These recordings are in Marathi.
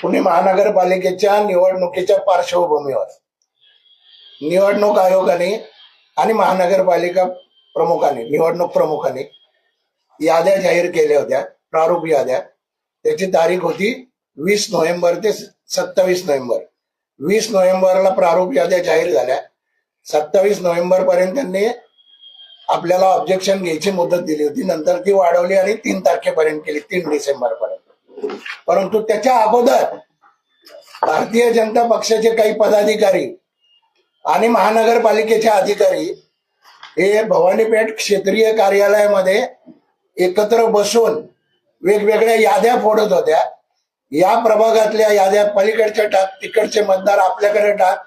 पुणे महानगरपालिकेच्या निवडणुकीच्या पार्श्वभूमीवर निवडणूक आयोगाने आणि महानगरपालिका प्रमुखाने निवडणूक प्रमुखाने याद्या जाहीर केल्या होत्या प्रारूप याद्या. त्याची तारीख होती वीस नोव्हेंबर ते सत्तावीस नोव्हेंबर. वीस नोव्हेंबरला प्रारूप याद्या जाहीर झाल्या. सत्तावीस नोव्हेंबर पर्यंत त्यांनी आपल्याला ऑब्जेक्शन घ्यायची मुदत दिली होती. नंतर ती वाढवली आणि तीन तारखेपर्यंत केली तीन डिसेंबर पर्यंत परंतु त्याच्या अगोदर भारतीय जनता पक्षाचे काही पदाधिकारी आणि महानगरपालिकेचे अधिकारी हे भवानीपेठ क्षेत्रीय कार्यालयामध्ये एकत्र बसून वेगवेगळ्या याद्या फोडत होत्या. या प्रभागातल्या याद्या पलीकडच्या टाक तिकडचे मतदार आपल्याकडे टाक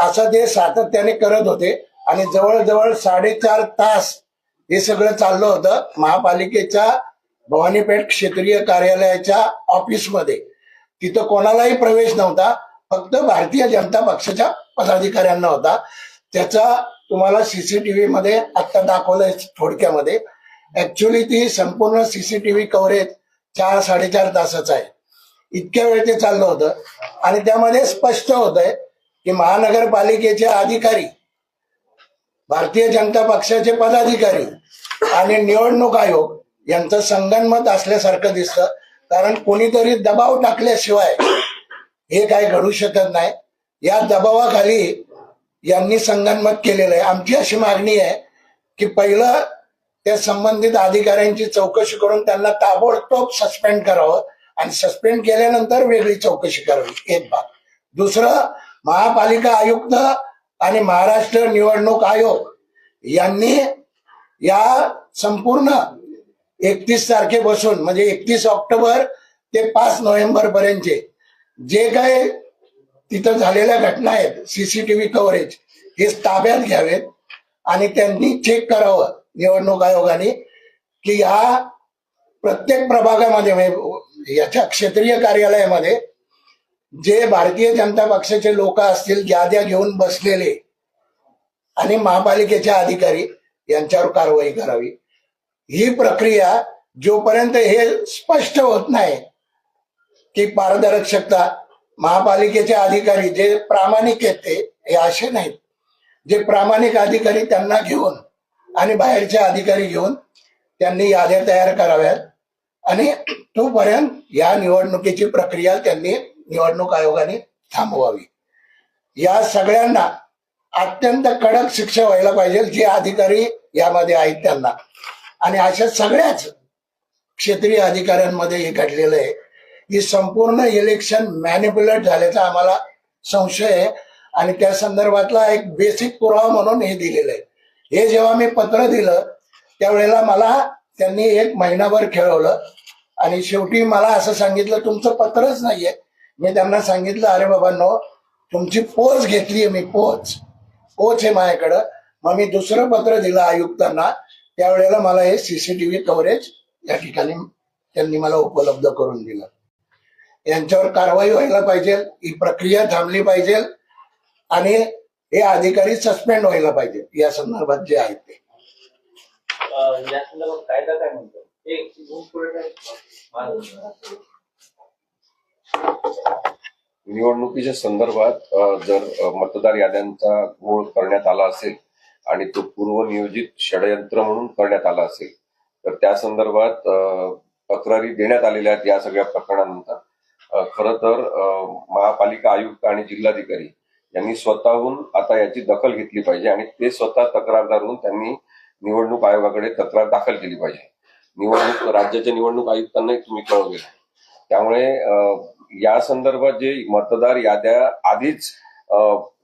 असं ते सातत्याने करत होते आणि जवळजवळ साडेचार तास हे सगळं चाललं होतं महापालिकेच्या भवानीपेठ क्षेत्रीय कार्यालयाच्या ऑफिसमध्ये. तिथं कोणालाही प्रवेश नव्हता फक्त भारतीय जनता पक्षाच्या पदाधिकाऱ्यांना होता. त्याचा तुम्हाला सीसीटीव्ही मध्ये आत्ता दाखवलंय थोडक्यामध्ये. ऍक्च्युली ती संपूर्ण सीसीटीव्ही कव्हरेज चार साडेचार तासाचं आहे. इतक्या वेळ ते चाललं होतं. आणि त्यामध्ये स्पष्ट होत आहे की महानगरपालिकेचे अधिकारी भारतीय जनता पक्षाचे पदाधिकारी आणि निवडणूक आयोग यांचं संगनमत असल्यासारखं दिसतं. कारण कोणीतरी दबाव टाकल्याशिवाय हे काय घडू शकत नाही. या दबावाखाली यांनी संगनमत केलेलं आहे. आमची अशी मागणी आहे की पहिलं त्या संबंधित अधिकाऱ्यांची चौकशी करून त्यांना ताबडतोब सस्पेंड करावं आणि सस्पेंड केल्यानंतर वेगळी चौकशी करावी एक भाग. दुसरं महापालिका आयुक्त आणि महाराष्ट्र निवडणूक आयोग यांनी या संपूर्ण एकतीस तारखेपासून म्हणजे एकतीस ऑक्टोबर ते पाच नोव्हेंबर पर्यंतचे जे काय तिथं झालेल्या घटना आहेत सीसीटीव्ही कव्हरेज हे ताब्यात घ्यावेत आणि त्यांनी चेक करावं निवडणूक आयोगाने की या प्रत्येक प्रभागामध्ये म्हणजे याच्या क्षेत्रीय कार्यालयामध्ये जे भारतीय जनता पक्षाचे लोक असतील याद्या घेऊन बसलेले आणि महापालिकेचे अधिकारी यांच्यावर कारवाई करावी. ही प्रक्रिया जोपर्यंत हे स्पष्ट होत नाही की पारदर्शकता महापालिकेचे अधिकारी जे प्रामाणिक आहेत ते हे असे नाहीत. जे प्रामाणिक अधिकारी त्यांना घेऊन आणि बाहेरचे अधिकारी घेऊन त्यांनी याद्या तयार कराव्यात आणि तोपर्यंत या निवडणुकीची प्रक्रिया त्यांनी निवडणूक आयोगाने थांबवावी. या सगळ्यांना अत्यंत कडक शिक्षा व्हायला पाहिजे जे अधिकारी यामध्ये आहेत त्यांना. आणि अशा सगळ्याच क्षेत्रीय अधिकाऱ्यांमध्ये हे घडलेलं आहे. ही संपूर्ण इलेक्शन मॅनिप्युलेट झाल्याचा आम्हाला संशय आहे. आणि त्या संदर्भातला एक बेसिक पुरावा म्हणून हे दिलेलं आहे. हे जेव्हा मी पत्र दिलं त्यावेळेला मला त्यांनी एक महिनाभर खेळवलं. आणि शेवटी मला असं सांगितलं तुमचं पत्रच नाहीये. मी त्यांना सांगितलं अरे बाबांनो तुमची पोच घेतलीये मी पोच. पोच आहे माझ्याकडं. मग मी दुसरं पत्र दिलं आयुक्तांना. त्यावेळेला मला हे सीसीटीव्ही कव्हरेज या ठिकाणी त्यांनी मला उपलब्ध करून दिलं. यांच्यावर कारवाई व्हायला पाहिजे ही प्रक्रिया थांबली पाहिजे आणि हे अधिकारी सस्पेंड व्हायला पाहिजे या संदर्भात जे आहेत ते. कायदा काय म्हणतो हे खूप पुढे काय? मान- निवडणुकीच्या संदर्भात जर मतदार याद्यांचा घोळ करण्यात आला असेल आणि तो पूर्वनियोजित षडयंत्र म्हणून करण्यात आला असेल तर त्या संदर्भात तक्रारी देण्यात आलेल्या आहेत या सगळ्या प्रकरणानंतर. खर खरं तर महापालिका आयुक्त आणि जिल्हाधिकारी यांनी स्वतःहून आता याची दखल घेतली पाहिजे आणि ते स्वतः तक्रारदार होऊन त्यांनी निवडणूक आयोगाकडे तक्रार दाखल केली पाहिजे. निवडणूक राज्याच्या निवडणूक आयुक्तांनाही तुम्ही कळवलेलं आहे. त्यामुळे या संदर्भात जे मतदार याद्या आधीच अ,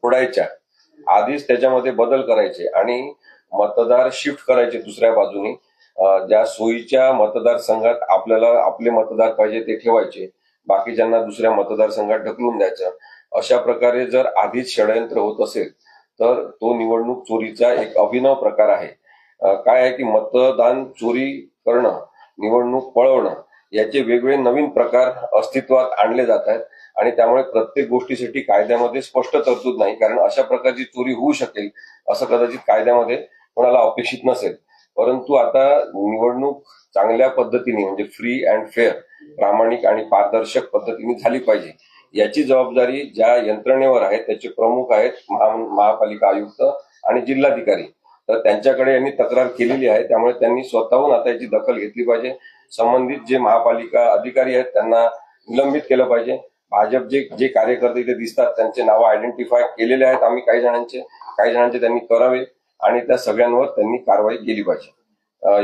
फोडायच्या आधीच त्याच्यामध्ये बदल करायचे आणि मतदार शिफ्ट करायचे दुसऱ्या बाजूने ज्या सोयीच्या मतदारसंघात आपल्याला आपले मतदार पाहिजे ते ठेवायचे बाकीच्यांना दुसऱ्या मतदारसंघात ढकलून द्यायचं. अशा प्रकारे जर आधीच षडयंत्र होत असेल तर तो निवडणूक चोरीचा एक अभिनव प्रकार आहे. काय आहे की मतदान चोरी करणं निवडणूक पळवणं याचे वेगवेगळे नवीन प्रकार अस्तित्वात आणले जात आहेत. आणि त्यामुळे प्रत्येक गोष्टीसाठी कायद्यामध्ये स्पष्ट तरतूद नाही. कारण अशा प्रकारची चोरी होऊ शकेल असं कदाचित कायद्यामध्ये कोणाला अपेक्षित नसेल. परंतु आता निवडणूक चांगल्या पद्धतीने म्हणजे फ्री अँड फेअर प्रामाणिक आणि पारदर्शक पद्धतीने झाली पाहिजे. याची जबाबदारी ज्या यंत्रणेवर आहे त्याचे प्रमुख आहेत महा महापालिका आयुक्त आणि जिल्हाधिकारी. तर त्यांच्याकडे यांनी तक्रार केलेली आहे. त्यामुळे त्यांनी स्वतःहून आता याची दखल घेतली पाहिजे. संबंधित जे महापालिका अधिकारी आहेत त्यांना निलंबित केलं पाहिजे. भाजप जे जे कार्यकर्ते इथे दिसतात त्यांचे नावं आयडेंटिफाय केलेले आहेत आम्ही काही जणांचे. काही जणांचे त्यांनी करावे आणि त्या सगळ्यांवर त्यांनी कारवाई केली पाहिजे.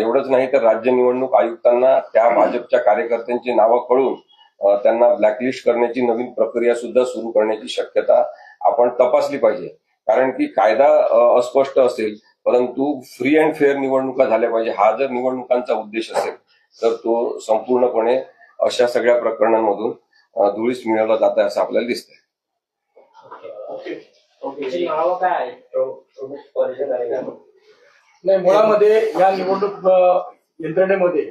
एवढंच नाही तर राज्य निवडणूक आयुक्तांना त्या भाजपच्या कार्यकर्त्यांची नावं कळून त्यांना ब्लॅकलिस्ट करण्याची नवीन प्रक्रिया सुद्धा सुरू करण्याची शक्यता आपण तपासली पाहिजे. कारण की कायदा अस्पष्ट असेल परंतु फ्री अँड फेअर निवडणुका झाल्या पाहिजे. हा जर निवडणुकांचा उद्देश असेल तर तो संपूर्णपणे अशा सगळ्या प्रकरणांमधून धुळीस मिळवला जात आहे असं आपल्याला दिसतंय? नाही मुळामध्ये या निवडणूक यंत्रणेमध्ये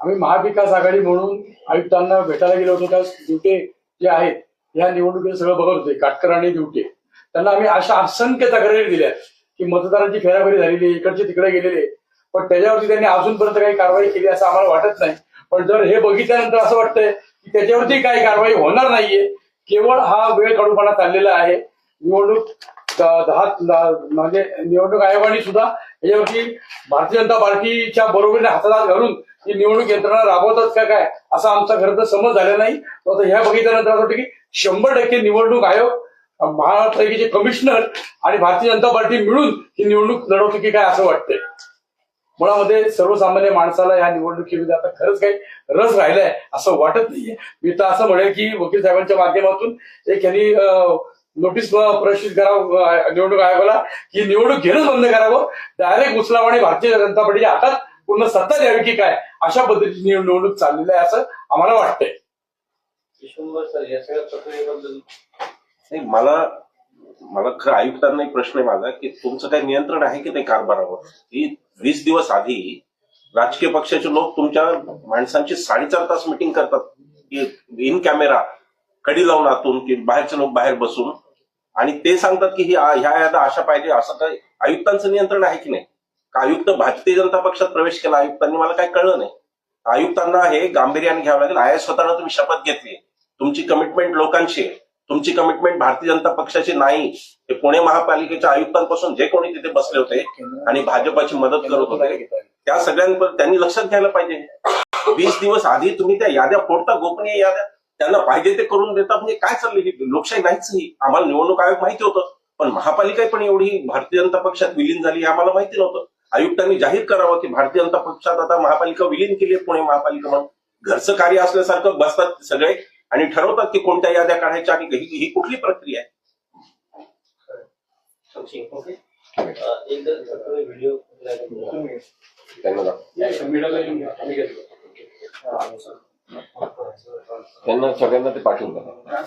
आम्ही महाविकास आघाडी म्हणून आयुक्तांना भेटायला गेलो होतो. त्या दिवटे जे आहेत या निवडणुकीचं सगळं बघत होते. काटकर आणि दिवटे त्यांना आम्ही अशा असंख्य तक्रारी दिल्या की मतदारांची फेराफेरी झालेली आहे, इकडचे तिकडे गेलेले पण त्याच्यावरती त्यांनी अजूनपर्यंत काही कारवाई केली असं आम्हाला वाटत नाही. पण जर हे बघितल्यानंतर असं वाटतंय की त्याच्यावरती काही कारवाई होणार नाहीये केवळ हा वेळ काढूपणा चाललेला आहे. निवडणूक दहा म्हणजे निवडणूक आयोगाने सुद्धा याच्यावरती भारतीय जनता पार्टीच्या बरोबरीने हातात घालून ही निवडणूक यंत्रणा राबवतात का काय असा आमचा खरं तर समज झाला नाही. आता ह्या बघितल्यानंतर असं वाटतं की शंभर टक्के निवडणूक आयोग महाराष्ट्राचे कमिशनर आणि भारतीय जनता पार्टी मिळून ही निवडणूक लढवते की काय असं वाटतंय. मुळामध्ये सर्वसामान्य माणसाला या निवडणुकीमध्ये आता खरंच काही रस राहिलाय असं वाटत नाहीये. मी तर असं म्हणेल की वकील साहेबांच्या माध्यमातून एक यांनी नोटीस प्रसिद्ध करावं निवडणूक आयोगाला की निवडणूक घेणंच बंद करावं. डायरेक्ट उचलावं आणि भारतीय जनता पार्टीच्या हातात पूर्ण सत्ता द्यावी की काय? अशा पद्धतीची निव- निवडणूक चाललेली आहे असं आम्हाला वाटतंय. विश्वंभर सर या सगळ्या प्रक्रियेबद्दल? नाही मला मला खरं आयुक्तांना एक प्रश्न आहे माझा की तुमचं काही नियंत्रण आहे की नाही कारभारावर? ही वीस दिवस आधी राजकीय पक्षाचे लोक तुमच्या माणसांची साडेचार तास मिटिंग करतात. इन कॅमेरा कडी लावून आतून की बाहेरचे लोक बाहेर बसून. आणि ते सांगतात की ही ह्या यादा अशा पाहिजे असं काही आयुक्तांचं नियंत्रण आहे की नाही? का आयुक्त भारतीय जनता पक्षात प्रवेश केला? आयुक्तांनी मला काय कळलं नाही. आयुक्तांना हे गांभीर्याने घ्यावं लागेल. आय स्वतःला तुम्ही शपथ घेतली. तुमची कमिटमेंट लोकांशी आहे. तुमची कमिटमेंट भारतीय जनता पक्षाची नाही. ते पुणे महापालिकेच्या आयुक्तांपासून जे कोणी तिथे बसले होते आणि भाजपाची मदत करत होते त्या सगळ्यांवर त्यांनी लक्षात घ्यायला पाहिजे. वीस दिवस आधी तुम्ही त्या याद्या फोडता गोपनीय याद्या. त्यांना पाहिजे ते करून देता म्हणजे काय चाललंय ही लोकशाही नाहीच ही आम्हाला निवडणूक आयोग माहिती होतं. पण महापालिका पण एवढी भारतीय जनता पक्षात विलीन झाली हे आम्हाला माहिती नव्हतं. आयुक्तांनी जाहीर करावं की भारतीय जनता पक्षात आता महापालिका विलीन केली आहे पुणे महापालिका म्हणून घरचं कार्य असल्यासारखं बसतात सगळे. आणि ठरवतात की कोणत्या याद्या काढायच्या आणि ही ही कुठली प्रक्रिया आहे. त्यांना सगळ्यांना ते पाठवून द्या.